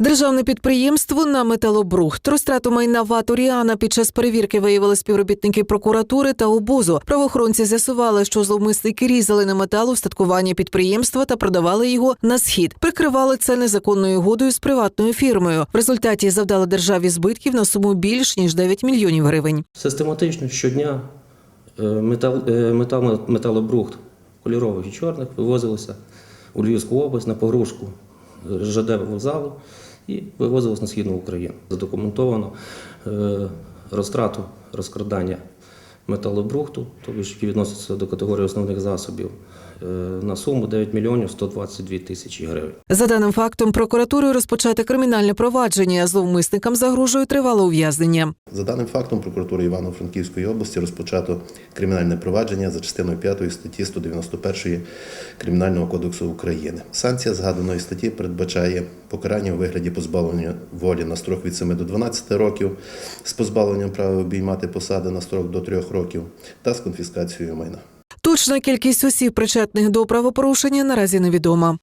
Державне підприємство на металобрухт. Розтрату майна ВАТ «Оріана» під час перевірки виявили співробітники прокуратури та обозу. Правоохоронці з'ясували, що зловмисники різали на метал устаткування підприємства та продавали його на схід. Прикривали це незаконною угодою з приватною фірмою. В результаті завдали державі збитків на суму більш ніж 9 мільйонів гривень. Систематично щодня е, метал, е, метал, металобрухт кольорових і чорних вивозилося у Львівську область на погрузку е, ЖД вокзалу і вивозилось на Східну Україну. Задокументовано е, розтрату розкрадання металобрухту, тобто які відносяться до категорії основних засобів, е, на суму 9 мільйонів 122 тисячі гривень. За даним фактом, прокуратурою розпочати кримінальне провадження. Зловмисникам загрожує тривале ув'язнення. За даним фактом, прокуратура Івано-Франківської області розпочато кримінальне провадження за частиною 5 статті 191 Кримінального кодексу України. Санкція згаданої статті передбачає покарання у вигляді позбавлення волі на строк від 7 до 12 років з позбавленням права обіймати посади на строк до 3 років та з конфіскацією майна. Точна кількість осіб, причетних до правопорушення, наразі невідома.